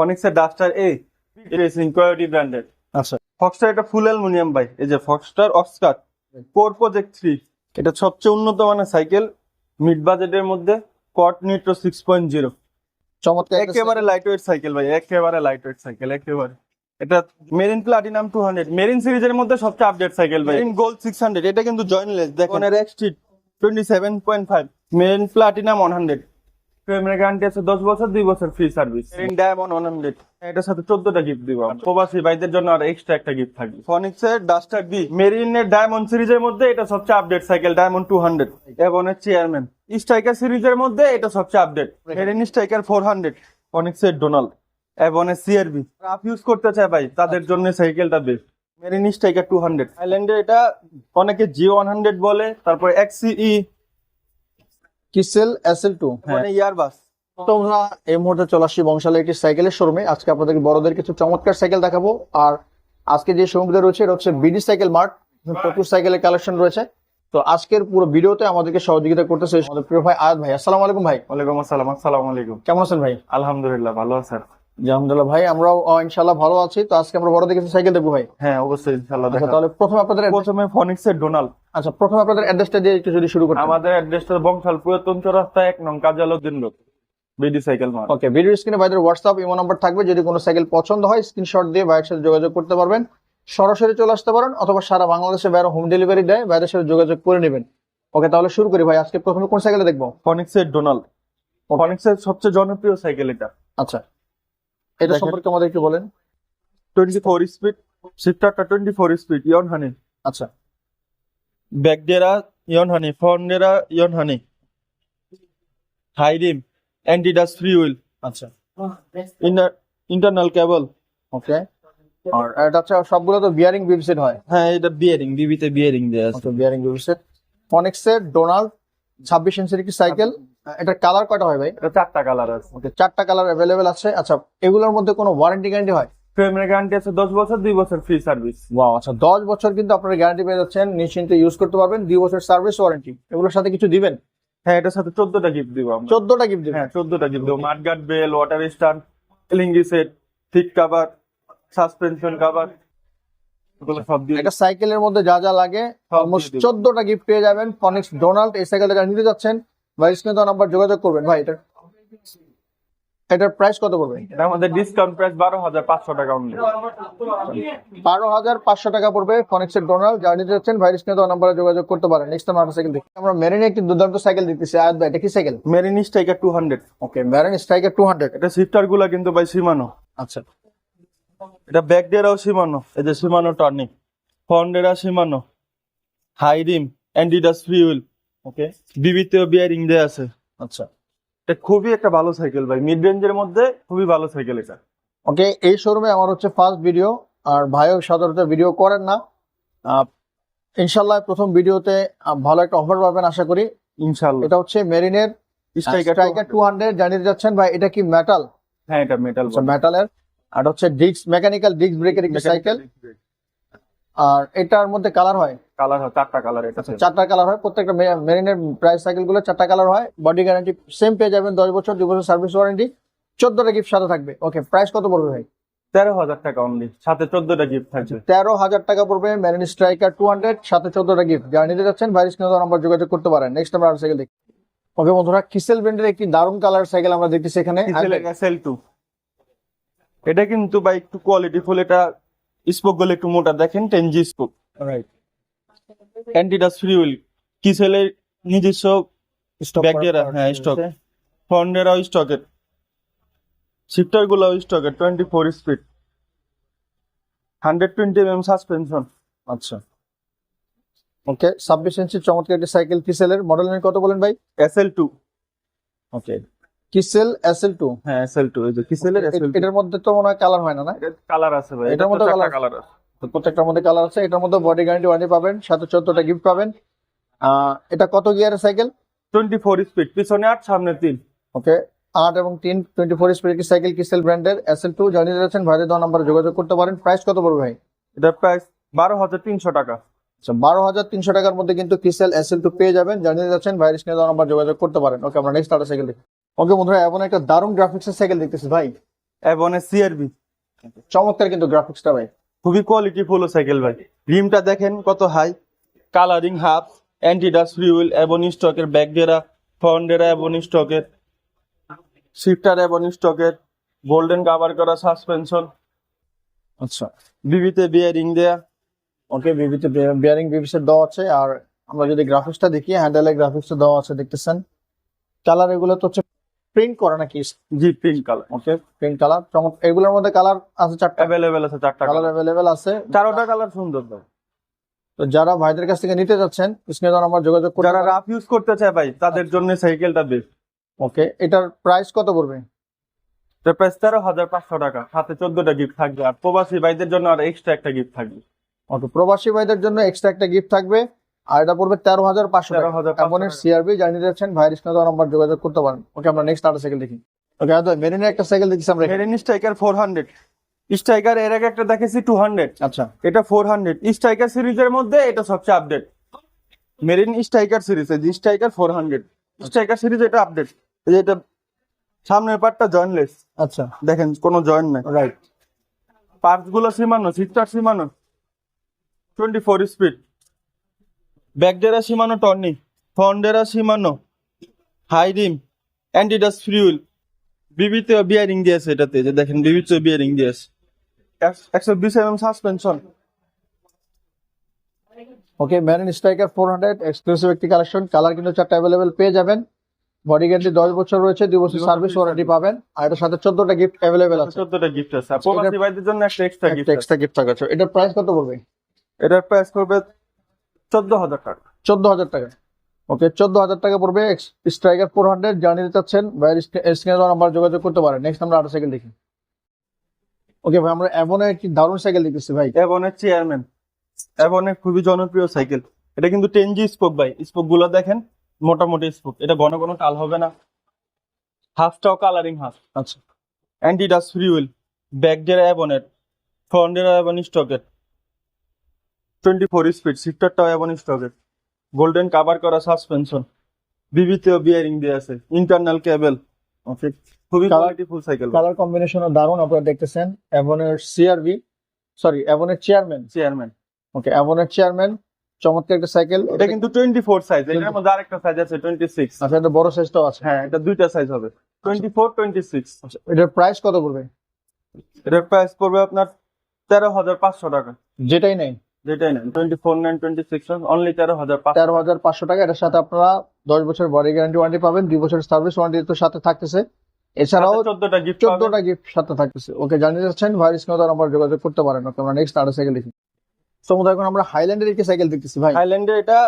ফনিক্সের Duster a racing quality branded আচ্ছা। Foxter এটা full aluminium ভাই এই যে ফক্সটার অক্সকার কোর প্রজেক্ট থ্রি এটা সবচেয়ে উন্নত মানের সাইকেল মিড বাজেটের মধ্যে কট নিট্রো সিক্স পয়েন্ট জিরো চমৎকার একেবারে লাইট ওয়েট সাইকেল ভাই একেবারে লাইট ওয়েট সাইকেল একেবারে। এটা Marine platinum two hundred Marine সিরিজের মধ্যে সবচেয়ে আপডেট সাইকেল ভাই। মেরিন গোল্ড সিক্স হান্ড্রেড এটা কিন্তু জয়েন্টলেস দেখুন। এর এক্সট্রিট twenty seven point five Marine platinum one hundred প্রেমের গ্যারান্টি আছে দশ বছর দুই বছর ফ্রি সার্ভিস ডায়মন্ড ওয়ান এটার সাথে চোদ্দটা গিফট দিব। প্রবাসী ভাইদের জন্য আর এক্সট্রা একটা গিফট থাকবে। ফনিক্স এর ডাস্টার বি মেরিনের ডায়মন্ড সিরিজের মধ্যে এটা সবচেয়ে update cycle diamond two hundred এবং চেয়ারম্যান স্ট্রাইকার সিরিজের মধ্যে এটা সবচেয়ে update Marine striker four hundred Phoenix এর ডোনাল্ড এবং সিআরবি রাফ ইউজ করতে চায় ভাই তাদের জন্য সাইকেলটা best Marin Striker two hundred আইল্যান্ডে এটা অনেকে জি ওয়ান হান্ড্রেড বলে তারপর এক্সিই কিসেল এসএল টু মানে ইয়ারবাস তোমরা এই মুহূর্তে চলে আসছি বংশালের একটি সাইকেলের শোরুমে। আজকে আপনাদের বড়দের কিছু চমৎকার সাইকেল দেখাবো। আর আজকে যে শোরুমটা রয়েছে এটা হচ্ছে বিডি সাইকেল মার্ট প্রচুর সাইকেলের কালেকশন রয়েছে। তো আজকের পুরো ভিডিওতে আমাদেরকে সহযোগিতা করতেছে আমাদের প্রিয় ভাই আয়াত ভাই। আসসালামু আলাইকুম ভাই। ওয়ালাইকুম আসসালাম। আসসালামু আলাইকুম। কেমন আছেন ভাই? আলহামদুলিল্লাহ ভালো আছেন। আলহামদুলিল্লাহ ভাই আমরাও ইনশাল্লাহ ভালো আছি। তো আজকে আমরা বড়দের কিছু সাইকেল দেখব ভাই? হ্যাঁ অবশ্যই ইনশাআল্লাহ আচ্ছা দেখা তাহলে প্রথমে আপনাদের প্রথমে ফনিক্স এর ডোনাল্ড আচ্ছা প্রথমে আপনাদের অ্যাড্রেসটা দিয়ে একটু যদি শুরু করতে আমাদের অ্যাড্রেসটা বংশাল পুরাতন চৌরাস্তা এক নং Kajaluddin road BD cycle mart. Okay video স্ক্রিনে ভাইদের হোয়াটসঅ্যাপ ইমো নাম্বার থাকবে যদি কোনো সাইকেল পছন্দ হয় স্ক্রিনশট দিয়ে ভাইয়ের সাথে যোগাযোগ করতে পারবেন। সরাসরি চলে আসতে পারেন অথবা সারা বাংলাদেশে বাইরে হোম ডেলিভারি দেয় ভাইদের সাথে যোগাযোগ করে নেবেন। ওকে তাহলে শুরু করি ভাই আজকে প্রথমে কোন সাইকেল দেখব? ফনিক্স এর ডোনাল্ড ফনিক্স এর সবচেয়ে জনপ্রিয় সাইকেল এটা। আচ্ছা। এটা সম্পর্কে আমাদের একটু বলেন। টোয়েন্টি ফোর স্পিড শিফটারটা টোয়েন্টি ফোর স্পিড ইয়ন হানি আচ্ছা ব্যাকডেরা ইয়ন হানি ফন্ডেরা ইয়ন হানি হাইরিম অ্যান্টিডাস ফ্রি হুইল আচ্ছা। ইন্টারনাল কেবল ওকে আর এটা হচ্ছে সবগুলো তো বিয়ারিং বিবিসেট হয়। হ্যাঁ এটা বিয়ারিং বিবিতে বিয়ারিং দেওয়া আছে। আচ্ছা বিয়ারিং বিবিসেট ফনিক্সের ডোনাল্ড ছাব্বিশ ইঞ্চের কি সাইকেল এটার কালার কয়টা হয় ভাই? এটা চারটা কালার আছে। চারটা কালার অ্যাভেলেবেল আছে। আচ্ছা এগুলোর মধ্যে কোনো ওয়ারেন্টি গ্যারান্টি হয়? ফ্রেমের গ্যারান্টি আছে দশ বছর দুই বছর ফ্রি সার্ভিস ওয়াও আচ্ছা দশ বছর কিন্তু আপনারা গ্যারান্টি পেয়ে যাচ্ছেন নিশ্চিন্তে ইউজ করতে পারবেন দুই বছর সার্ভিস ওয়ারেন্টি এগুলোর সাথে কিছু দিবেন? হ্যাঁ এটার সাথে চোদ্দটা গিফট দিব আমরা। চোদ্দটা গিফট দিবেন? হ্যাঁ চোদ্দটা গিফট দেবো। Mudguard bell water stand লিঙ্গি set seat cover suspension cover এগুলো সব দিয়ে একটা সাইকেলের মধ্যে যা যা লাগে অলমোস্ট চোদ্দটা গিফট পেয়ে যাবেন। ফনিক্স ডোনাল্ড এই সাইকেলটা নিতে যাচ্ছেন ভাই স্ক্রিনে তো নাম্বার যোগাযোগ করবেন। ভাই এটা এটার প্রাইস কত পড়বে? এটা আমাদের ডিসকাউন্ট প্রাইস বারো হাজার পাঁচশো টাকা অনলি বারো হাজার পাঁচশো টাকা পড়বে ফনিক্সের ডোনাল্ড যারা নিতে যাচ্ছেন ভাই স্ক্রিনে তো নাম্বারে যোগাযোগ করতে পারেন। নেক্সট টাইম আমরা সাইকেল দেখি। আমরা মেরিনে একটি দুর্দান্ত সাইকেল দেখতেছি। আয়াত ভাই এটা কি cycle Marine striker two hundred okay Marine striker two hundred এটা শিফটারগুলা কিন্তু ভাই সীমানো আচ্ছা। এটা ব্যাক ডেরাও সীমানো এই যে সীমানো টার্নিং ফন্ডেরা সীমানো হাই রিম অ্যান্ডিডাস হুইল ওকে? বিবিতেও বিয়ারিং দেয়া আছে। আচ্ছা। এটা খুবই একটা ভালো সাইকেল ভাই। মিড রেঞ্জের মধ্যে খুবই ভালো সাইকেল এটা। ওকে এই শোরুমে আমার হচ্ছে ফার্স্ট ভিডিও আর ভাইও সাধারণত ভিডিও করেন না। ইনশাল্লাহ প্রথম ভিডিওতে ভালো একটা অফার পাবেন আশা করি। ইনশাল্লাহ এটা হচ্ছে মেরিনের স্ট্রাইকার টু হান্ড্রেড জানিয়ে যাচ্ছেন ভাই এটা কি মেটাল হ্যাঁ এটা মেটাল আচ্ছা মেটালের আর হচ্ছে ডিস্ক মেকানিক্যাল ডিস্ক ব্রেকের একটি সাইকেল আর এটার মধ্যে কালার হয়? কালার হয় চারটা কালার এটা আচ্ছা চারটা কালার হয়। প্রত্যেকটা মেরিনের প্রাইস সাইকেলগুলো চারটা কালার হয়। বডি গ্যারান্টি সেম পেয়ে যাবেন দশ বছর দুই বছর সার্ভিস ওয়ারেন্টি চোদ্দটা গিফট সাথে থাকবে। ওকে প্রাইস কত পড়বে ভাই? তেরো হাজার টাকা অনলি সাথে চোদ্দটা গিফট থাকবে। তেরো হাজার টাকা পড়বে মেরিন স্ট্রাইকার টু হান্ড্রেড সাথে চোদ্দটা গিফট যারা নিতে যাচ্ছেন ভাইরাস কিনে নাম্বার যোগাযোগ করতে পারেন। নেক্সট আমরা আর সাইকেল দেখি। ওকে বন্ধুরা কিসেল ব্র্যান্ডের একটি দারুণ কালার সাইকেল আমরা দেখতেছি এখানে। এসএল টু এটা কিন্তু ভাই একটু কোয়ালিটি ফুল এটা স্পোকগুলো একটু মোটা দেখেন টেন জি স্পোক রাইট অ্যান্টিডাস ফ্রি হুইল কিসেলের নিজস্ব ব্যাকটেরিয়া হ্যাঁ স্টক ফন্ডেরাও স্টকের শিফটারগুলো স্টকের twenty four speed hundred twenty M suspension আচ্ছা। ওকে ছাব্বিশ ইঞ্চি চমৎকার একটি সাইকেল কিসেলের মডেল নেই কত বলেন ভাই? S L two okay কিসেল S L two হ্যাঁ এসএল টু এই যে কিসেলের এসএল এটার মধ্যে তো মনে হয় কালার হয় না না? কালার আছে ভাই এটার মধ্যে colour- কালার আছে। প্রত্যেকটার মধ্যে কালার আছে। এটার মধ্যে বডি গ্যারান্টি ওয়ারেন্টি পাবেন সাথে চোদ্দটা গিফট পাবেন। এটা কত গিয়ারের সাইকেল টোয়েন্টি ফোর স্পিড পিছনে আট সামনে তিন। ওকে আট এবং তিন twenty four speed cycle Kisel ব্র্যান্ডের এস এল টু জানিয়ে দিয়েছেন ভাইদের দেওয়া নাম্বারে যোগাযোগ করতে পারেন। প্রাইস কত পড়বে ভাই? এটার প্রাইস বারো হাজার তিনশো টাকা। আচ্ছা বারো হাজার তিনশো টাকার মধ্যে কিন্তু কিসেল এস এল টু পেয়ে যাবেন। জানিয়ে যাচ্ছেন ভাইরাস নিয়ে দেওয়া নাম্বার যোগাযোগ করতে পারেন। ওকে আমরা নেক্সট আরেকটা সাইকেল ওকে বন্ধুরা এমন একটা দারুণ গ্রাফিক্সের সাইকেল দেখতেছি ভাই। এভনের সিআরবি চমৎকার কিন্তু গ্রাফিক্সটা ভাই। খুবই কোয়ালিটি ফুল সাইকেল ভাই। রিমটা দেখেন কত হাই কালারিং হাফ অ্যান্টিডাস ফ্রিউল এবং স্টকের ব্যাক ডেরা ফ্রন্ট ডেরা এবং স্টকের শিফটার এবং স্টকের গোল্ডেন কাভার করা সাসপেনশন আচ্ছা। বিবিতে বিয়ারিং দেয়া। ওকে বিবিতে বিয়ারিং বিবিসের দেওয়া আছে। আর আমরা যদি গ্রাফিক্সটা দেখি হ্যান্ডেলের গ্রাফিক্সটা দেওয়া আছে দেখতেছেন। কালার এগুলো তো হচ্ছে প্রিন্ট করা নাকি G print colour okay print colour চমৎ এগুলোর মধ্যে কালার আছে চারটা। অ্যাভেলেবেল আছে চারটা কালার অ্যাভেলেবেল আছে। চারোটা কালার সুন্দর ভাই তো যারা ভাইদের কাছ থেকে নিতে যাচ্ছেন স্ক্রিনে দেওয়া নাম্বার যোগাযোগ করে যারা রাফ ইউজ করতে চায় ভাই তাদের জন্য সাইকেলটা বেস্ট ওকে এটার প্রাইস কত পড়বে? এটা প্রাইস তেরো হাজার পাঁচশো টাকা। সাথে চোদ্দটা গিফট থাকবে। আর প্রবাসী ভাইদের জন্য আর এক্সট্রা একটা গিফট থাকবে। ওকে প্রবাসী ভাইদের জন্য এক্সট্রা একটা গিফট থাকবে। আর এটা পড়বে তেরো হাজার পাঁচশো টাকা। 13,500 এমনের টাকা। সিআরবি জানিয়ে যাচ্ছেন ভাইয়ের স্ক্রিনে নাম্বার যোগাযোগ করতে পারেন। ওকে আমরা নেক্সট আরেকটা সাইকেল দেখি। ওকে আদা মেরিনের একটা সাইকেল দেখছি আমরা Marine striker four hundred striker এর আগে একটা দেখেছি টু হান্ড্রেড আচ্ছা। এটা ফোর হান্ড্রেড স্ট্রাইকার সিরিজের মধ্যে এটা সবচেয়ে update Marine striker series striker four hundred striker series এটা আপডেট এটা সামনের পার্টটা জয়েন্টলেস আচ্ছা। দেখেন কোনো জয়েন্ট নাই। রাইট পার্টসগুলো সীমানো সিস্টার Shimano. Twenty four speed ব্যাকডেরা Shimano Tourney ফন্ডেরা Shimano high rim অ্যান্টিডাস ফ্রিউল। বিবিতে বিয়ারিং দিয়েছে এটাতে যে দেখেন বিবিতে বিয়ারিং দিয়েছে। একশো বিশ M suspension okay Marine striker four hundred exclusive একটি কালেকশন কালার কিন্তু চারটা অ্যাভেলেবেল পেয়ে যাবেন। বডি গ্যারান্টি দশ বছর রয়েছে দুই বছর সার্ভিস ওয়ারেন্টি পাবেন। আর এটার সাথে চোদ্দটা গিফট অ্যাভেলেবেল আছে। চোদ্দটা গিফট আছে। প্রবাসী ভাইদের জন্য একটা এক্সট্রা গিফট এক্সট্রা গিফট থাকছে এটার প্রাইস কত পড়বে এটার প্রাইস করবে চোদ্দ হাজার টাকা। চোদ্দ হাজার টাকা। ওকে চোদ্দ হাজার টাকা পড়বে স্ট্রাইকার ফোর হান্ড্রেড চাচ্ছেন ভাইয়ের স্ক্রিনে নাম্বার যোগাযোগ করতে পারেন। নেক্সট আমরা সাইকেল দেখি। ওকে ভাই আমরা একটি দারুণ সাইকেল দেখতেছি ভাই। এভনের চেয়ারম্যান এভনের খুবই জনপ্রিয় সাইকেল এটা কিন্তু টেন জি স্পোক ভাই। স্পোকগুলো দেখেন মোটামুটি স্পোক এটা ঘন ঘন টাল হবে না। হাফটাও কালারিং হাফ আচ্ছা। অ্যান্টিডাস ফ্রিউল ব্যাকডেরা অ্যাবনের ফ্রন্ডেরা অ্যাবন স্টকের টোয়েন্টি ফোর স্পিড সিক্টরটাও অ্যাবন স্টকের গোল্ডেন কাভার করা সাসপেনশন বিবিতেও বিয়ারিং দিয়ে আছে। ইন্টারনাল কেবল খুবই Colour- full cycle colour combination দারুণ আপনারা দেখতেছেন। এভনের সিআরবি সরি এভনের চেয়ারম্যান চেয়ারম্যান ওকে এভনের চেয়ারম্যান চমৎকার একটা সাইকেল এটা কিন্তু টোয়েন্টি ফোর সাইজ এটার মধ্যে আরেকটা সাইজ আছে টোয়েন্টি সিক্স আচ্ছা এটা বড় সাইজটাও আছে। হ্যাঁ এটা দুইটা সাইজ হবে। টোয়েন্টি ফোর টোয়েন্টি সিক্স আচ্ছা, এটার প্রাইস কত পড়বে? এটার প্রাইস পড়বে আপনার তেরো হাজার পাঁচশো টাকা। যেটাই নেই। যেটাই নেন। Twenty four nine twenty six only তেরো হাজার তেরো হাজার পাঁচশো টাকা এটার সাথে আপনারা দশ বছর বডি গ্যারান্টি ওয়ারেন্টি পাবেন দুই বছর সার্ভিস ওয়ারেন্টি তো সাথে থাকতেছে। এছাড়াও চোদ্দটা গিফট চোদ্দটা গিফট সাথে থাকতেছে। ওকে জানিয়ে যাচ্ছেন স্ক্রিনে নাম্বার যোগাযোগ করতে পারেন। আমরা নেক্সট আরও সাইকেল দেখি। সমুদ্র এখন আমরা হাইল্যান্ডের একটি সাইকেল দেখতেছি ভাই। থাইল্যান্ডে এটা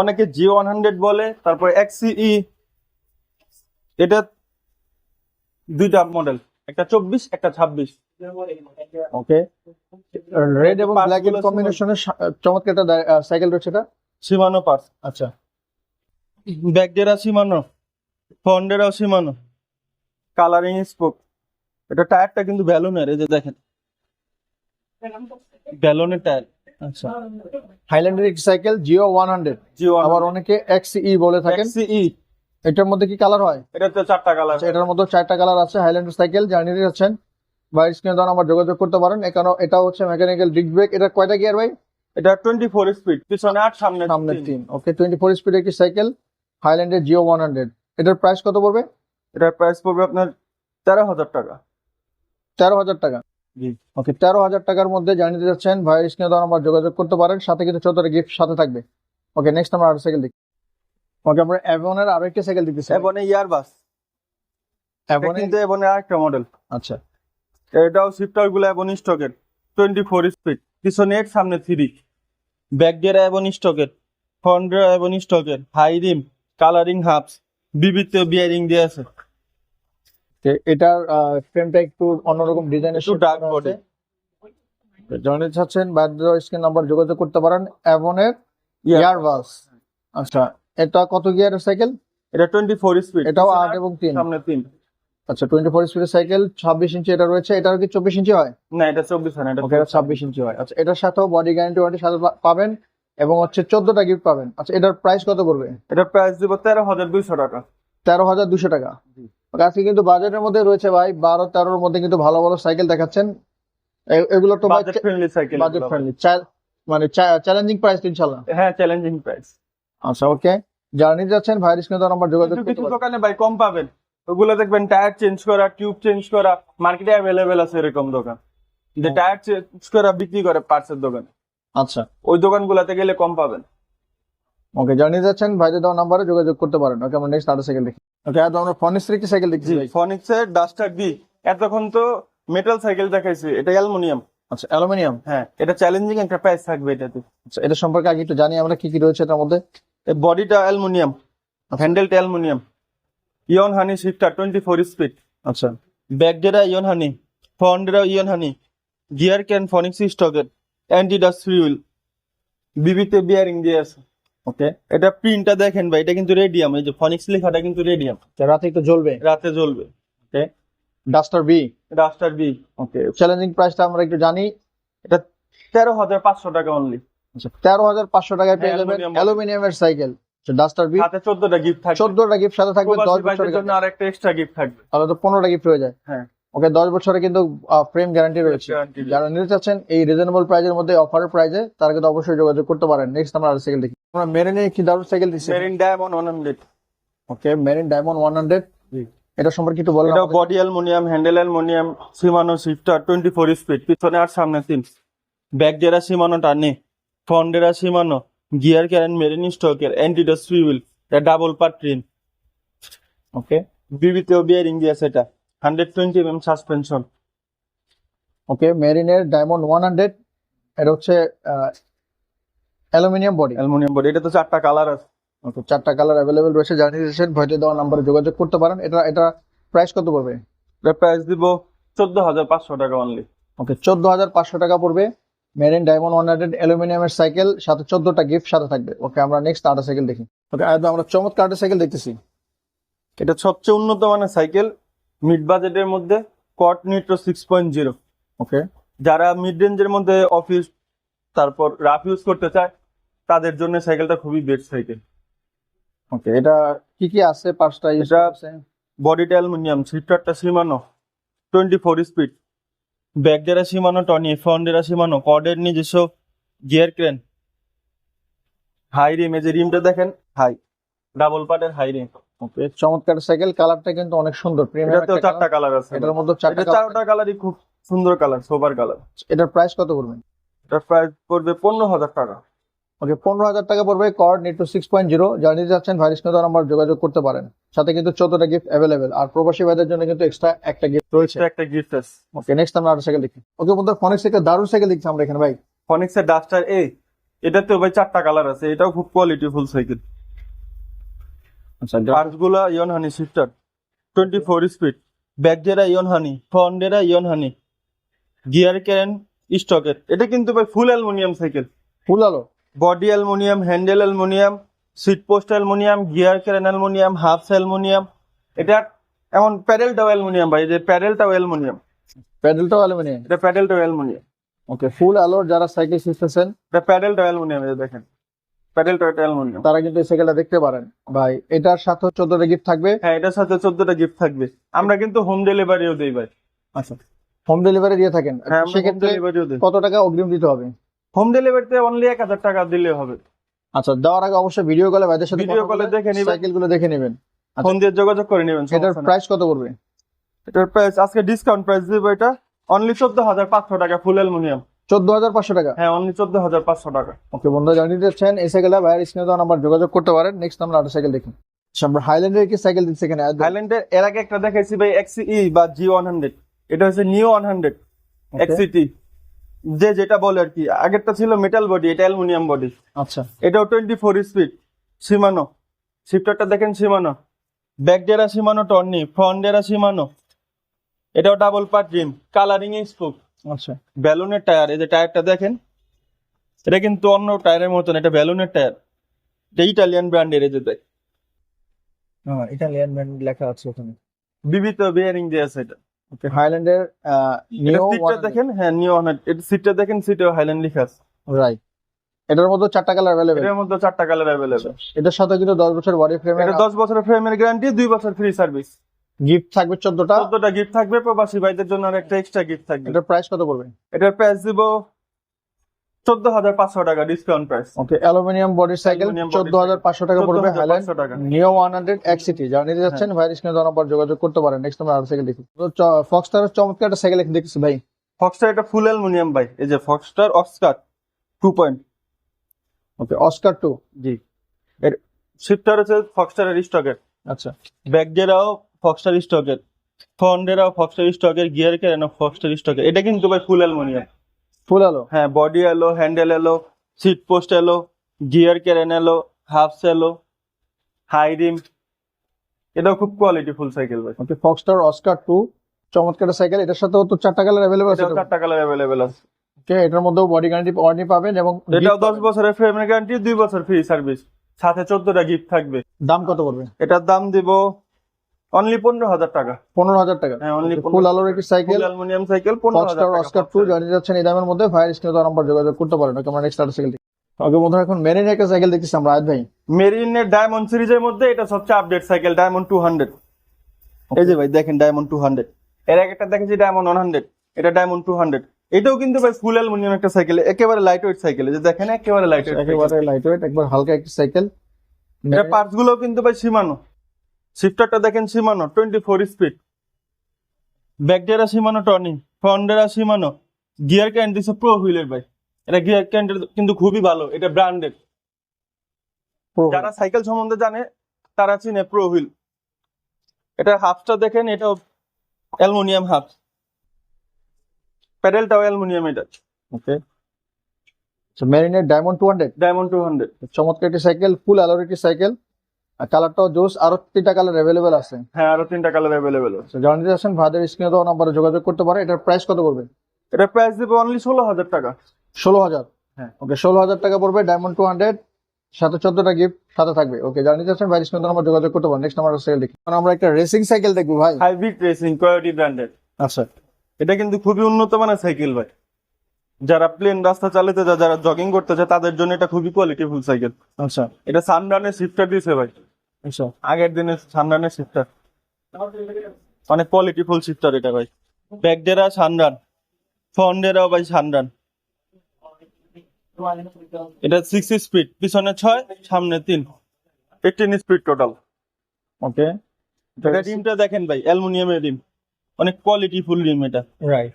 অনেকে জি ওয়ান হান্ড্রেড বলে তারপর এক্সিই এটা দুইটা মডেল একটা চব্বিশ একটা ছাব্বিশ। ওকে রেড এবং ব্ল্যাক এরগুলো কম্বিনেশনের চমৎকার একটা সাইকেল রয়েছে এটা। সীমানো পার্স আচ্ছা। ব্যাগডেরা সীমানো ফন্ডেরাও সীমানো। কালারিং স্পোক এটা টায়ারটা কিন্তু ব্যালুনের এই যে দেখেন। ব্যালনের টায়ার আচ্ছা। হাইল্যান্ডের cycle Jio one hundred G one আবার অনেকে এক্সই বলে থাকেন। এক্সিই এটার মধ্যে কি কালার হয়? এটাতে চারটা কালার আচ্ছা এটার মধ্যে চারটা কালার আছে। হাইল্যান্ডের সাইকেল জানিয়ে যাচ্ছেন। ভাই স্ক্রিনে দেওয়া নাম্বার যোগাযোগ করতে পারেন। এখানে এটা হচ্ছে মেকানিক্যাল ডিস্ক ব্রেক এটা কয়টা গিয়ার ভাই? এটা টোয়েন্টি ফোর স্পিড পিছনে আট সামনে সামনের তিন। ওকে টোয়েন্টি ফোর স্পিড একটি সাইকেল হাইল্যান্ডের জিও ওয়ান হান্ড্রেড এটার প্রাইস কত পড়বে? এটার প্রাইস পড়বে আপনার তেরো হাজার টাকা। তেরো হাজার টাকা। জি। ওকে তেরো হাজার টাকার মধ্যে জানিয়ে যাচ্ছেন। ভাইয়ের স্ক্রিনে দেওয়া নাম্বার যোগাযোগ করতে পারেন। সাথে কিন্তু চোদ্দটা গিফট সাথে থাকবে। ওকে নেক্সট আমরা আরও সাইকেল দেখি। ওকে আমরা অ্যাভনের আরও একটা সাইকেল দেখতেছি এবনে ইয়ারবাস এটা অ্যাভনে কিন্তু এবনে আরেকটা মডেল আচ্ছা। এটাও শিফটারগুলো এবন স্টকের টোয়েন্টি ফোর স্পিড পিছনে এক সামনে থ্রি ব্যাক গিয়ার এবন স্টকের ফ্রন্ট এবন স্টকের হাই রিম কালারিং হাফস বিবিতে বিয়ারিং দিয়ে আছে। এটার ফ্রেমটা একটু অন্যরকম ডিজাইনের একটু dark body। জানিয়ে চাচ্ছেন বাদ্য স্ক্রিন নাম্বার যোগাযোগ করতে পারেন অ্যাভনের ইয়ারবাস আচ্ছা। এটা কত গিয়ারের সাইকেল? এটা টোয়েন্টি ফোর স্পিড এটাও আট এবং তিন। সামনে তিন। আচ্ছা টোয়েন্টি ফোর স্পিডের সাইকেল ছাব্বিশ ইঞ্চি এটা রয়েছে। এটার কি চব্বিশ ইঞ্চি হয়? না এটা চব্বিশ না এটা ছাব্বিশ ইঞ্চি হয়। আচ্ছা এটার সাথেও বডি গ্যারান্টি ওয়ারেন্টি সাথে পাবেন এবং হচ্ছে চোদ্দটা গিফট পাবেন। আচ্ছা এটার প্রাইস কত পড়বে? এটা প্রাইস দিব তেরো হাজার দুইশো টাকা। তেরো হাজার দুশো টাকা। আজকে কিন্তু বাজেটের মধ্যে রয়েছে ভাই বারো তেরোর মধ্যে কিন্তু ভালো ভালো সাইকেল দেখাচ্ছেন। এগুলো তো budget friendly cycle budget friendly মানে চ্যালেঞ্জিং প্রাইস ইনশাল্লাহ হ্যাঁ চ্যালেঞ্জিং প্রাইস আচ্ছা ওকে যারা নিতে যাচ্ছেন ভাইয়ের স্ক্রিনে নাম্বার যোগাযোগ কিছু দোকানে ভাই কম পাবেন। ওগুলো দেখবেন টায়ার চেঞ্জ করা টিউব চেঞ্জ করা মার্কেটে অ্যাভেলেবেল আছে এরকম দোকান। যে টায়ার চেঞ্জ করা বিক্রি করে পার্টসের দোকান। আচ্ছা। ওই দোকানগুলোতে গেলে কম পাবেন। ওকে যারা নিতে যাচ্ছেন ভাইদের দেওয়া নাম্বারে যোগাযোগ করতে পারেন। ওকে আমরা নেক্সট আরও সাইকেল দেখি। ওকে আর আমরা ফনিক্সের একটি সাইকেল দেখছি ফনিক্সের ডাস্টার বি এতক্ষণ তো মেটাল সাইকেল দেখাইছি। এটা অ্যালুমিনিয়াম। আচ্ছা অ্যালুমিনিয়াম? হ্যাঁ এটা চ্যালেঞ্জিং একটা প্রাইস থাকবে এটাতে। আচ্ছা এটা সম্পর্কে আগে একটু জানি আমরা কি কি রয়েছে এটার মধ্যে। বডিটা অ্যালুমিনিয়াম হ্যান্ডেলটা অ্যালুমিনিয়াম। ইয়ন হানি শিফটার টোয়েন্টি ফোর স্পিড আচ্ছা। ব্যাক ডেরা ইয়ন হানি ফ্রন্ট ডেরা ইয়ন হানি গিয়ার ক্যান ফনিক্স স্টকের অ্যান্টি ডাস্ট ফিউল বিবিতে বিয়ারিং দিয়ে আছে। ওকে। এটা প্রিন্টটা দেখেন ভাই এটা কিন্তু রেডিয়াম এই যে ফনিক্স লেখাটা কিন্তু রেডিয়াম রাতে একটু জ্বলবে। রাতে জ্বলবে okay. Duster B duster B okay challenging প্রাইসটা আমরা একটু জানি। এটা তেরো হাজার পাঁচশো টাকা অনলি আচ্ছা তেরো হাজার পাঁচশো টাকায় পেয়ে যাবেন অ্যালুমিনিয়ামের সাইকেল। ডাস্টার গিফট থাকবে। গিফট সাথে থাকবে দশ প্রবাসী বছরের জন্য আর একটা এক্সট্রা গিফট থাকবে। তাহলে তো গিফট হয়ে যায়। হ্যাঁ। ওকে বছরে কিন্তু ফ্রেম গ্যারান্টি রয়েছে। যারা নিতে চাচ্ছেন এই রিজনেবল প্রাইজের মধ্যে অফারের প্রাইজে তারা কিন্তু অবশ্যই যোগাযোগ করতে পারেন। নেক্সট আমরা আরেক সাইকেল দেখি। আমরা দারুণ cycle Marin diamond one hundred okay Marin diamond এটা সম্পর্কে একটু বলেন এটা body aluminium handle aluminium Shimano shifter speed পিছনে আর সামনে তিন ব্যাক ডেরা সীমানো টানে ফ্রন্ট ডেরা সীমানো গিয়ার ক্যারেন মেরিন স্টকের অ্যান্টিডস ফিউল এটা ডাবল পার্ট ট্রিম ওকে বিবিতেও বিয়ারিং দিয়েছে এটা hundred twenty M suspension okay মেরিনের diamond one hundred এটা হচ্ছে অ্যালুমিনিয়াম বডি। অ্যালুমিনিয়াম বডি এটা তো চারটা কালার আছে। ওকে চারটা কালার অ্যাভেলেবেল রয়েছে নিতে চাচ্ছেন ভয়তে দেওয়া নাম্বারে যোগাযোগ করতে পারেন। এটা এটা প্রাইস কত পড়বে? এটা প্রাইস দিব চোদ্দ হাজার পাঁচশো টাকা অনলি ওকে চোদ্দ হাজার পাঁচশো টাকা পড়বে। মেরিন ডায়মন্ড ওয়ান হান্ড্রেড অ্যালুমিনিয়ামের সাইকেল সাথে চোদ্দটা গিফট সাথে থাকবে। ওকে আমরা নেক্সট আরেকটা সাইকেল দেখি। ওকে আয়তো আমরা চমৎকার একটা সাইকেল দেখতেছি। এটা সবচেয়ে উন্নত মানের সাইকেল মিড বাজেটের মধ্যে কট Nitro six point zero okay. যারা মিড রেঞ্জের মধ্যে অফিস তারপর রাফ ইউজ করতে চায় তাদের জন্য সাইকেলটা খুবই বেস্ট সাইকেল ওকে এটা কি কি আছে? পাঁচটা এটা- আছে বডিটা aluminium সিটারটা Shimano twenty four speed back ডেরা সীমানো টনি ফ্রন্ট ডেরা মানো কর্ডের নিজস্ব গিয়ার ক্রেন। হাই রিম এই যে রিমটা দেখেন হাই ডাবল পার্টের হাই রিম ওকে চমৎকার সাইকেল কালারটা কিন্তু অনেক সুন্দর প্রিমিয়াম এটাতেও চারটা কালার আছে। এটার মধ্যে চারটা চারটা কালারই খুব সুন্দর কালার সোবার কালার। এটার প্রাইস কত পড়বে? এটার প্রাইস পড়বে পনেরো হাজার টাকা। ওকে পনেরো হাজার টাকা পড়বে কর্ড নিট্রো সিক্স পয়েন্ট জিরো যারা নিতে যাচ্ছেন ভাইরিস নেতা নাম্বার যোগাযোগ করতে পারেন। সাথে কিন্তু চোদ্দটা গিফট অ্যাভেলেবেল আর প্রবাসী ভাইদের জন্য কিন্তু এক্সট্রা একটা গিফট রয়েছে। একটা গিফট আছে। ওকে নেক্সট আমরা আরও সাইকেল দেখি। ওকে বন্ধু ফনিক্স থেকে দারুণ সাইকেল দেখছি আমরা এখানে ভাই। ফনিক্সের ডাস্টার এ এটাতেও ভাই চারটা কালার আছে। এটাও খুব কোয়ালিটি ফুল সাইকেল আচ্ছা পার্টসগুলা ইয়ন হানি shifter twenty four speed back ডেরা ইয়ন হানি ফ্রন্ট ডেরা ইয়ন হানি গিয়ার ক্যারেন স্টকের এটা কিন্তু ভাই ফুল অ্যালুমিনিয়াম সাইকেল ফুল আলো। Body aluminium handle aluminium seat post aluminium gear Karen aluminium half aluminium. এটা এমন প্যাডেলটাও অ্যালুমিনিয়াম ভাই যে প্যাডেলটাও অ্যালুমিনিয়াম। প্যাডেলটাও অ্যালুমিনিয়াম? এটা প্যাডেলটাও অ্যালুমিনিয়াম। ওকে ফুল আলোর যারা সাইকেল শিখতেছেন এটা প্যাডেলটাও অ্যালুমিনিয়াম এই দেখেন। প্যাডেলটাও এটা অ্যালুমিনিয়াম। তারা কিন্তু এই সাইকেলটা দেখতে পারেন। ভাই এটার সাথে চোদ্দটা গিফট থাকবে? হ্যাঁ এটার সাথে চোদ্দটা গিফট থাকবে। আমরা কিন্তু হোম ডেলিভারিও দেই ভাই। আচ্ছা। হোম ডেলিভারি দিয়ে থাকেন। হ্যাঁ সেক্ষেত্রে কত টাকা অগ্রিম দিতে হবে? হোম ডেলিভারিতে অনলি এক হাজার টাকা দিলে হবে। আচ্ছা দেওয়ার আগে অবশ্যই ভিডিও কলে ভাইদের সাথে ভিডিও কলে দেখে নিবেন। সাইকেলগুলো দেখে নেবেন। আচ্ছা। ফোন দিয়ে যোগাযোগ করে নেবেন এটার প্রাইস কত পড়বে? এটার প্রাইস আজকে ডিসকাউন্ট প্রাইস দিব এটা। অনলি চোদ্দ হাজার পাঁচশো টাকা ফুল অ্যালুমিনিয়াম চোদ্দ হাজার পাঁচশো টাকা? হ্যাঁ অনলি চোদ্দ হাজার পাঁচশো টাকা। ওকে বন্ধুরা জানিয়ে দিচ্ছেন এই সাইকেলটা ভাইয়ের স্ক্রিনে দেওয়া নাম্বার যোগাযোগ করতে পারেন। নেক্সট আমরা আরেকটা সাইকেল দেখি। আচ্ছা, আমরা হাইল্যান্ডের কি সাইকেল দিচ্ছি এখানে? একদম। থাইল্যান্ডের এর আগে একটা দেখাইছি ভাই এক্সিই বা জি ওয়ান হান্ড্রেড এটা হচ্ছে নিউ ওয়ান হান্ড্রেড. এক্সিটি যে যেটা বলে আর কি আগেরটা ছিল মেটাল বডি এটা অ্যালুমিনিয়াম বডি আচ্ছা। এটাও টোয়েন্টি ফোর স্পিড সীমানো। শিফটারটা দেখেন সীমানো। ব্যাক ডেরা সীমানো টর্নি ফ্রন্ট ডেরা সীমানো। এটাও double part rim colouring spoke আচ্ছা। ব্যালুনের টায়ার এই যে টায়ারটা দেখেন এটা কিন্তু অন্য টায়ারের মতন এটা ব্যালুনের টায়ার এটা ইটালিয়ান ব্র্যান্ডের এই যে দেখ। হ্যাঁ ইটালিয়ান ব্র্যান্ড লেখা আছে ওখানে। বিবিত বিয়ারিং দিয়ে আছে এটা। ওকে হাইল্যান্ডের নিও সিটটা দেখেন? হ্যাঁ নিউ এটা সিটটা দেখেন সিটে হাইল্যান্ড লেখা আছে। রাইট এটার মধ্যে চারটা কালার অ্যাভেলেবেল এটার মধ্যে চারটা কালার অ্যাভেলেবেল এটার সাথে কিন্তু দশ বছর বডি ফ্রেম এটা দশ বছরের ফ্রেমের গ্যারান্টি দুই বছর ফ্রি সার্ভিস গিফট থাকবে চোদ্দটা। চোদ্দটা গিফট থাকবে প্রবাসী ভাইদের জন্য আর একটা এক্সট্রা গিফট থাকবে। এটার প্রাইস কত পড়বে? এটার প্রাইস দিব চোদ্দ হাজার পাঁচশো টাকা discount price okay aluminium body cycle চোদ্দ হাজার পাঁচশো টাকা পড়বে হাইল্যান্ড নিও ওয়ান হান্ড্রেড এক সিটি যারা নিতে যাচ্ছেন দেওয়ার যোগাযোগ করতে পারেন। নেক্সট আর সাইকেল দেখি তো ফক্সটার চমৎকার একটা সাইকেল দেখছি ভাই। ফক্সটার এটা ফুল অ্যালুমিনিয়াম ভাই। এই যে Foxter অক্সকার two point okay Oscar two G. এর শিফটার হচ্ছে ফক্সটারের স্টকের আচ্ছা। ফক্সটার স্টকের ফন্ডেরাও ফক্সটার স্টকের গিয়ার কেন ফক্সটার স্টকের এটা কিন্তু ভাই ফুল অ্যালুমিনিয়াম ফুল আলো হ্যাঁ body alloy handle alloy seat post alloy gear কেরেন alloy hubs এলো হাই রিম এটাও খুব কোয়ালিটি ফুল সাইকেল ভাই। ওকে ফক্সটার অস্কার টু চমৎকার সাইকেল এটার সাথেও তো চারটা কালার অ্যাভেলেবল আছে চারটা কালার অ্যাভেলেবেল আছে। ওকে এটার মধ্যেও বডি গ্যারান্টি ওয়ারেন্টি পাবেন এবং এটাও gift দশ বছরের ফ্রেমের গ্যারান্টি দুই বছর ফ্রি সার্ভিস সাথে চোদ্দটা গিফট থাকবে। দাম কত পড়বে? এটার দাম দিব অনলি পনেরো হাজার টাকা। পনেরো হাজার টাকা। হ্যাঁ অনলি ফুল আলোর একটি সাইকেল অ্যালুমিনিয়াম সাইকেল পনেরো হাজার ফক্সটার অস্কার টু জানিয়ে যাচ্ছেন এই দামের মধ্যে ফায়ার স্ক্রিনে তো নাম্বার যোগাযোগ করতে পারেন। ওকে আমরা নেক্সট সাইকেল ওকে বন্ধুরা এখন মেরিন একটা সাইকেল দেখতেছি আমরা আজ ভাই। মেরিনের ডায়মন্ড সিরিজের মধ্যে এটা সবচেয়ে update cycle Diamond two hundred এই যে ভাই দেখেন ডায়মন্ড টু হান্ড্রেড এর একটা দেখেছি ডায়মন্ড ওয়ান হান্ড্রেড এটা ডায়মন্ড টু হান্ড্রেড এটাও কিন্তু ভাই ফুল অ্যালুমিনিয়াম একটা সাইকেল একেবারে লাইট ওয়েট সাইকেল যে দেখেন একেবারে লাইট ওয়েট একেবারে লাইট ওয়েট একবার হালকা একটি সাইকেল এটা পার্টসগুলো কিন্তু ভাই সীমানো। শিফটারটা দেখেন Shimano twenty four speed ব্যাকডেরা Shimano Tourney ফ্রন্টেরা Shimano. Gear ক্যান্ড দিচ্ছে প্রো হুইলের ভাই। এটা গিয়ার ক্যান্ড কিন্তু খুবই ভালো এটা ব্র্যান্ডেড যারা সাইকেল সম্বন্ধে জানে তারা চিনে প্রো হুইল এটা হাফটা দেখেন এটা অ্যালুমিনিয়াম হাফ প্যাডেলটাও অ্যালুমিনিয়াম এটা। Okay মেরিনের Diamond two hundred Diamond two hundred চমৎকার একটি সাইকেল ফুল একটি সাইকেল কালারটাও জোস আরও তিনটা কালার অ্যাভেলেবেল আছে। হ্যাঁ আরও তিনটা কালার অ্যাভেলেবেল আছে। তো জানিয়ে যাচ্ছেন ভাইদের স্ক্রিনে তো নাম্বারে যোগাযোগ করতে পারে। এটার প্রাইস কত পড়বে? এটা প্রাইস দেবে অনলি ষোলো হাজার টাকা। ষোলো হাজার? হ্যাঁ। ওকে ষোলো হাজার টাকা পড়বে ডায়মন্ড টু হান্ড্রেড সাথে চোদ্দটা গিফট সাথে থাকবে। ওকে জানিয়ে যাচ্ছেন ভাইয়ের স্ক্রিনে নাম্বার যোগাযোগ করতে পারেন। নেক্সট নাম্বার সাইকেল দেখি। আমরা একটা রেসিং সাইকেল দেখব ভাই। হাইব্রিড রেসিং কোয়ালিটি ব্র্যান্ডেড আচ্ছা। এটা কিন্তু খুবই উন্নত মানের সাইকেল ভাই। যারা প্লেন রাস্তা চালাতে যায় যারা জগিং করতে চায় তাদের জন্য এটা খুবই কোয়ালিটি ফুল সাইকেল আচ্ছা। এটা সানরানের শিফটার দিয়েছে ভাই। আগের দিনে সানরানের শিফটার অনেক কোয়ালিটি ফুল শিফটার এটা ভাই। ব্যাকডেরা সানরান। ফন্ডেরাও ভাই সানরান। এটা সিক্স স্পিড পিছনে ছয় সামনে তিন। এইটিন স্পিড টোটাল ওকে এটা রিমটা দেখেন ভাই অ্যালুমিনিয়ামের রিম। অনেক কোয়ালিটি ফুল রিম এটা। রাইট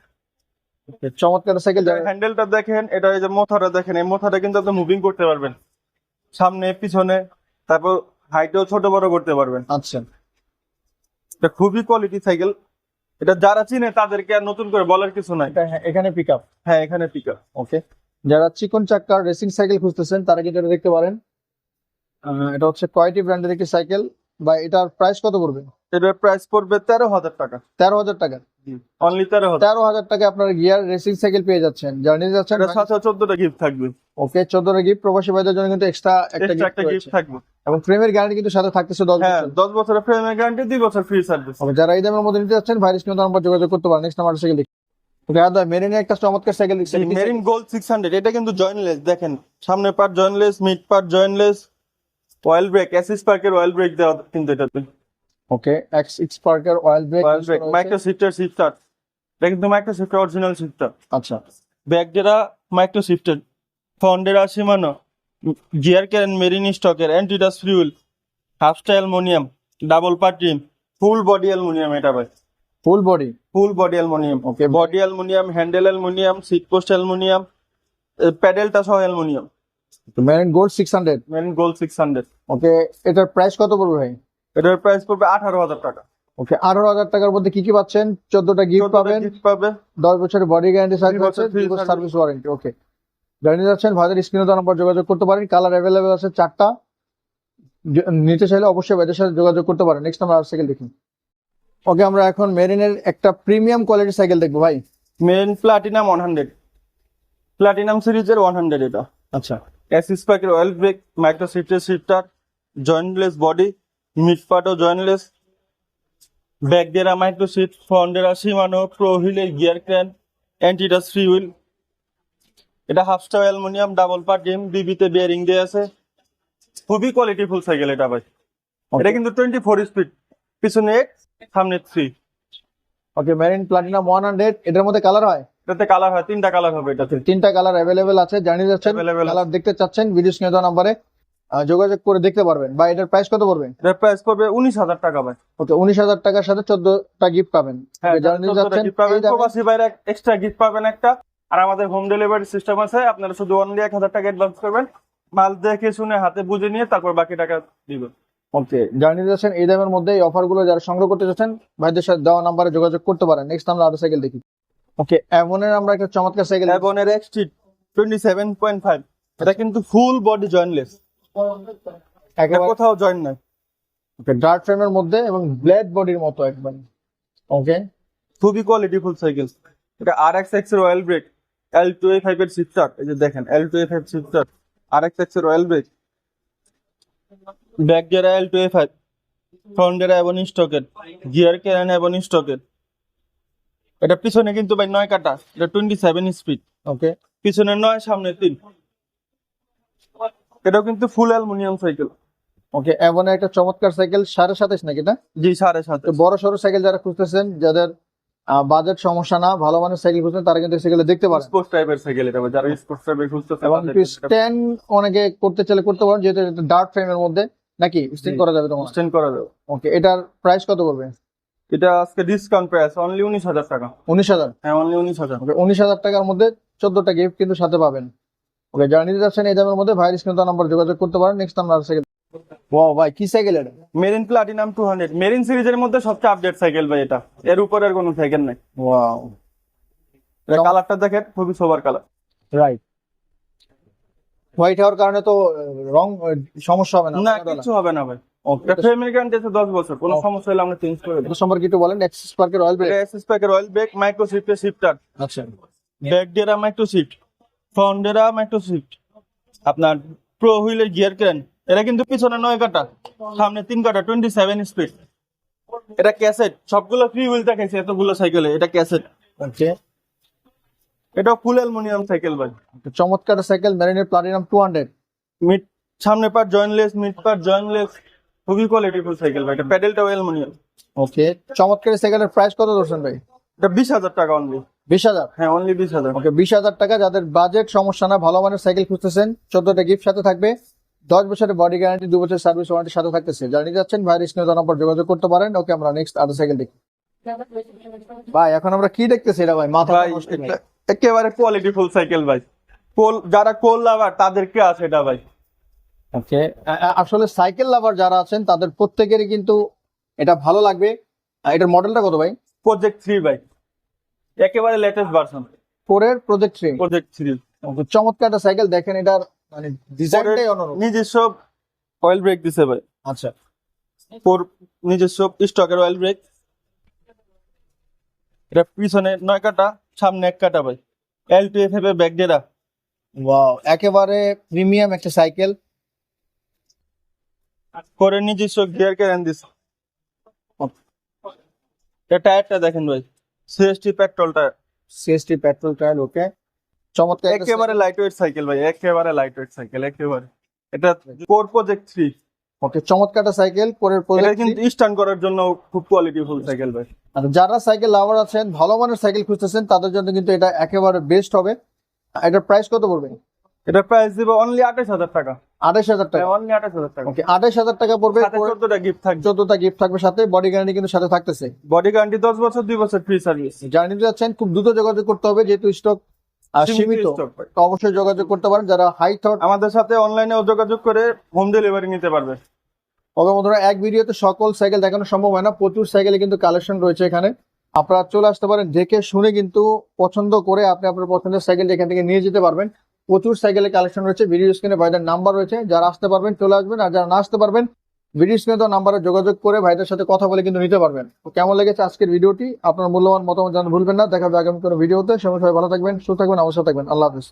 চমৎকার সাইকেল হ্যান্ডেলটা দেখেন এটা এই যে মোথাটা দেখেন এই মোথাটা কিন্তু আপনি মুভিং করতে পারবেন। সামনে পিছনে তারপর হাইটেও ছোট বড় করতে পারবেন। আচ্ছা। এটা খুবই কোয়ালিটি সাইকেল এটা যারা চিনে তাদেরকে আর নতুন করে বলার কিছু নাই। এটা এখানে পিক আপ হ্যাঁ এখানে পিক আপ ওকে যারা চিকন চাক্কার রেসিং সাইকেল খুঁজতেছেন তারা কিন্তু এটা দেখতে পারেন। এটা হচ্ছে কোয়ালিটি ব্র্যান্ডের একটি সাইকেল বা এটার প্রাইস কত পড়বে? এটার প্রাইস পড়বে তেরো হাজার টাকা। তেরো হাজার টাকা। অনলি তেরো হাজার। তেরো হাজার টাকা আপনার গিয়ার রেসিং সাইকেল পেয়ে যাচ্ছেন। যারা নিতে যাচ্ছেন সাথে চোদ্দটা গিফট থাকবে। ওকে চোদ্দটা গিফট প্রবাসী ভাইদের জন্য কিন্তু এক্সট্রা একটা গিফট থাকবে। এবং ফ্রেমের গ্যারান্টি কিন্তু সাথে থাকতেছে দশ হ্যাঁ বছর দশ বছরের ফ্রেমের গ্যারান্টি দুই বছর ফ্রি সার্ভিস যারা এই দামের মধ্যে নিতে যাচ্ছেন ভাইরাস কিন্তু নাম্বার যোগাযোগ করতে পারেন। নেক্সট নাম্বার সাইকেল একটা চমৎকার সাইকেল দেখছি। মেরিন গোল্ড সিক্স হান্ড্রেড এটা কিন্তু জয়েন্টলেস দেখেন সামনে part jointless mid part jointless oil brake অ্যাসিস পার্কের অয়েল ব্রেক দেওয়া কিন্তু এটাতে ওকে এক্স সিক্স পার্কের oil brake oil brake micro shifter shifter এটা কিন্তু মাইক্রো শিফটার অরিজিনাল শিফটার আচ্ছা মাইক্রো শিফটার ফন্ডেরা সীমানো। গিয়ার ক্যারেন মেরিন স্টকের anti dust fuel hub style aluminium double part full body aluminium এটা ভাই। Full body full body aluminium okay body aluminium handle aluminium seat post aluminium প্যাডেলটা সহ aluminium Marin gold six hundred Marin gold six hundred okay এটার price কত পড়বে ভাই? এটার price পড়বে আঠারো হাজার টাকা। ওকে আঠারো হাজার টাকার মধ্যে কি কি পাচ্ছেন? চোদ্দটা গিফট পাবেন। গিফট পাবে। দশ বছরের body guarantee service service warranty okay জানিয়ে যাচ্ছেন ভাইদের স্ক্রিনে দেওয়ার নাম্বার যোগাযোগ করতে পারেন কালার অ্যাভেলেবেল আছে চারটা। নিতে চাইলে অবশ্যই ভাইদের সাথে যোগাযোগ করতে পারেন। নেক্সট আমরা আর সাইকেল দেখি। ওকে আমরা এখন মেরিনের একটা প্রিমিয়াম কোয়ালিটির সাইকেল দেখব ভাই। Marin platinum one hundred platinum সিরিজের ওয়ান হান্ড্রেড এটা। আচ্ছা। অ্যাসিস পাকের oil brake micro shifter shifter jointless body mid পার্টও jointless back দেরা মাইক্রো সিট ফন্ডেরা সীমানো প্রো হুইলের গিয়ার ক্যান অ্যান্টিডাস ফ্রি হুইল এটা hub star aluminium double part ডিম বিবিতে বিয়ারিং দিয়ে আছে। খুবই কোয়ালিটি ফুল সাইকেল এটা ভাই। এটা কিন্তু টোয়েন্টি ফোর স্পিড পিছনে এক্স সামনে three okay Marin platinum one hundred এটার মধ্যে কালার হয়? এটাতে কালার হয় তিনটা কালার হবে এটাতে। তিনটা কালার অ্যাভেলেবেল আছে জানিয়ে যাচ্ছেন কালার দেখতে চাচ্ছেন ভিডিও স্ক্রিনে দেওয়া নাম্বারে যোগাযোগ করে দেখতে পারবেন। বা এটার প্রাইস কত পড়বে? এটার প্রাইস পড়বে উনিশ হাজার টাকা ভাই। ওকে উনিশ হাজার টাকার সাথে চোদ্দটা গিফট পাবেন। হ্যাঁ নিতে যাচ্ছেন এই প্রবাসী বাইরে এক্সট্রা গিফট পাবেন একটা। আর আমাদের হোম ডেলিভারি সিস্টেম আছে আপনারা শুধু অনলি এক হাজার টাকা অ্যাডভান্স করবেন। মাল দেখে শুনে হাতে বুঝে নিয়ে তারপর বাকি টাকা দিবেন। ওকে যারা নিতে যাচ্ছেন এই দামের মধ্যে এই অফারগুলো যারা সংগ্রহ করতে চাচ্ছেন ভাইদের সাথে দেওয়া নাম্বারে যোগাযোগ করতে পারেন। নেক্সট আমরা আরও সাইকেল দেখি। ওকে এমনের আমরা একটা চমৎকার সাইকেল এর XT twenty seven point five এটা কিন্তু ফুল বডি জয়েন্টলেস একেবারে কোথাও জয়েন্ট নাই। ওকে ডার্ট ফ্রেমের মধ্যে এবং ব্লেড বডির মতো একবার। ওকে খুবই কোয়ালিটি ফুল সাইকেল এটা আর এক্স এক্সের oil brake L two A five এর শিফটার এই যে দেখেন L two A five shifter R X এক্সের oil brake back gear L two A five front gear এবং স্টকের গিয়ার কেরান এবং স্টকের এটা পিছনে কিন্তু ভাই নয় কাটা এটা টোয়েন্টি সেভেন স্পিড ওকে পিছনে নয় সামনে তিন। এটাও কিন্তু ফুল অ্যালুমিনিয়াম সাইকেল ওকে এমন একটা চমৎকার সাইকেল সাড়ে সাতাশ নাকি না জি সাড়ে সাথে বড় সড়ো সাইকেল যারা খুঁজতেছেন যাদের বাজেট সমস্যা না ভালো মানের সাইকেল খুঁজছেন তারা কিন্তু সাইকেল দেখতে পারেন স্পোর্টস টাইপের সাইকেল এটা যারা স্পোর্টস টাইপের খুঁজতেছে এবং স্ট্যান্ড অনেকে করতে চাইলে করতে পারেন যেহেতু এটা ডার্ট ফ্রেমের মধ্যে নাকি স্ট্যান্ড করা যাবে তোমার? Extend করা যাবে। ওকে এটার প্রাইস কত পড়বে? এটা আজকে ডিসকাউন্ট প্রাইস অনলি উনিশ হাজার টাকা। উনিশ হাজার? হ্যাঁ অনলি উনিশ হাজার। ওকে উনিশ হাজার টাকার মধ্যে চোদ্দটা গিফট কিন্তু সাথে পাবেন। ওকে যারা নিতে যাচ্ছেন এই দামের মধ্যে ভাইরাস কিন্তু নাম্বার যোগাযোগ করতে পারেন নেক্সট আমরা সাইকেল ওয়াও ভাই কি সাইকেল এটা? Marin platinum two hundred Marin সিরিজের মধ্যে সবচেয়ে আপডেট সাইকেল ভাই এটা। এর উপরের কোনো সাইকেল নাই। ওয়াও এটা কালারটা দেখেন খুবই সোবার কালার রাইট হোয়াইট হওয়ার কারণে তো রং সমস্যা হবে না না কিছু হবে না ভাই। ওকে ফ্রেমের গ্যারান্টি আছে দশ বছর। কোনো সমস্যা হলে আমরা চেঞ্জ করে দেবো। সম্পর্কে একটু বলেন এক্সিস পার্কের oil brake SS oil brake micro শিফটের shifter আচ্ছা। ব্যাক ডেরা মাইক্রো শিফট ফ্রন্ট ডেরা মাইক্রো শিফট আপনার প্রো হুইলের গিয়ার ক্রেন এটা কিন্তু পিছনে নয় কাটা সামনে তিন কাটা টোয়েন্টি সেভেন স্পিড এটা ক্যাসেট সবগুলো ফ্রি হুইল দেখাইছে এতগুলো সাইকেলে এটা ক্যাসেট ওকে এটা ফুল অ্যালুমিনিয়াম সাইকেল ভাই। চমৎকার সাইকেল মেরিনের প্লাটিনাম টু হান্ড্রেড মিড সামনে পার জয়েন্টলেস মিড পার জয়েন্টলেস খুবই কোয়ালিটি ফুল সাইকেল ভাই এটা প্যাডেলটাও অ্যালুমিনিয়াম ওকে চমৎকার সাইকেলের প্রাইস কত ধরছেন ভাই? এটা বিশ হাজার টাকা অনলি বিশ হাজার? হ্যাঁ অনলি বিশ হাজার। ওকে বিশ হাজার টাকা যাদের বাজেট সমস্যা না ভালো মানের সাইকেল খুঁজতেছেন চোদ্দটা গিফট সাথে থাকবে। দশ বছরের বডি গ্যারান্টি দু বছর সার্ভিস ওয়ারেন্টির সাথে থাকতেছে। যারা নিতে যাচ্ছেন ভাইয়ের স্ক্রিনে নম্বর যোগাযোগ করতে পারেন। ওকে আমরা নেক্সট আদার সাইকেল দেখি। ভাই এখন আমরা কি দেখতেছি এটা ভাই? মাথা ভাই একেবারে কোয়ালিটি ফুল সাইকেল ভাই। কোল যারা কোল লাভার তাদেরকে আছে এটা ভাই। ওকে আসলে সাইকেল লাভার যারা আছেন তাদের প্রত্যেকেরই কিন্তু এটা ভালো লাগবে। আর এটার মডেলটা কত ভাই? প্রজেক্ট থ্রি ভাই। একেবারে লেটেস্ট ভার্সন ফোরের প্রজেক্ট থ্রি প্রজেক্ট থ্রি চমৎকার একটা সাইকেল দেখেন এটার মানে ডিজাইনটাই অন্যরকম নিজস্ব অয়েল ব্রেক দিছে ভাই। আচ্ছা। ফোর নিজস্ব স্টকের অয়েল ব্রেক এটা পিছনে নয় কাটা সামনে এক কাটা ভাই। L two F F back ডেরা ওয়াও একেবারে প্রিমিয়াম একটা সাইকেল করে নিজস্ব গিয়ার কেরান দিছে। এটা টায়ারটা দেখেন ভাই। CST petrol tyre CST petrol tyre okay চমৎকার একেবারে লাইট ওয়েট সাইকেল ভাই একেবারে লাইট ওয়েট সাইকেল একেবারে। এটা core project three okay cycle পরের এটা কিন্তু স্ট্যান্ড করার জন্য খুব কোয়ালিটি ফুল সাইকেল ভাই। আর যারা সাইকেল লাভার আছেন ভালো মানের সাইকেল খুঁজতেছেন তাদের জন্য কিন্তু এটা একেবারে বেস্ট হবে। এটার প্রাইস কত পড়বে? এটা প্রাইস দিব অনলি আঠাশ হাজার টাকা। আঠাশ হাজার টাকা। অনলি আঠাশ হাজার টাকা। ওকে আঠাশ হাজার টাকা পড়বে চোদ্দটা গিফট থাকবে। চোদ্দটা গিফট থাকবে সাথে বডি গ্যারান্টি কিন্তু সাথে থাকতেছে। বডি গ্যারান্টি দশ বছর দুই বছর ফ্রি সার্ভিস যারা নিতে যাচ্ছেন খুব দ্রুত যোগাযোগ করতে হবে যেহেতু স্টক সীমিত অবশ্যই যোগাযোগ করতে পারেন। যারা হাই থট আমাদের সাথে অনলাইনে যোগাযোগ করে হোম ডেলিভারি নিতে পারবে। তবে বন্ধুরা এক ভিডিওতে সকল সাইকেল দেখানো সম্ভব হয় না। প্রচুর সাইকেলে কিন্তু কালেকশন রয়েছে এখানে। আপনারা চলে আসতে পারেন। দেখে শুনে কিন্তু পছন্দ করে আপনি আপনার পছন্দের সাইকেল এখান থেকে নিয়ে যেতে পারবেন। প্রচুর সাইকেলের কালেকশন রয়েছে। ভিডিও স্ক্রিনে ভাইদের নাম্বার রয়েছে। যারা আসতে পারবেন চলে আসবেন। আর যারা না আসতে পারবেন ভিডিও তো নাম্বারে যোগাযোগ করে ভাইদের সাথে কথা বলে কিন্তু নিতে পারবেন। তো কেমন লেগেছে আজকের ভিডিওটি? আপনার মূল্যবান মতামত জানাতে ভুলবেন না। দেখা হবে আগামী কোনো ভিডিওতে। সবাই সবাই ভালো থাকবেন, সুস্থ থাকবেন অবশ্যই থাকবেন। আল্লাহ হাফিজ।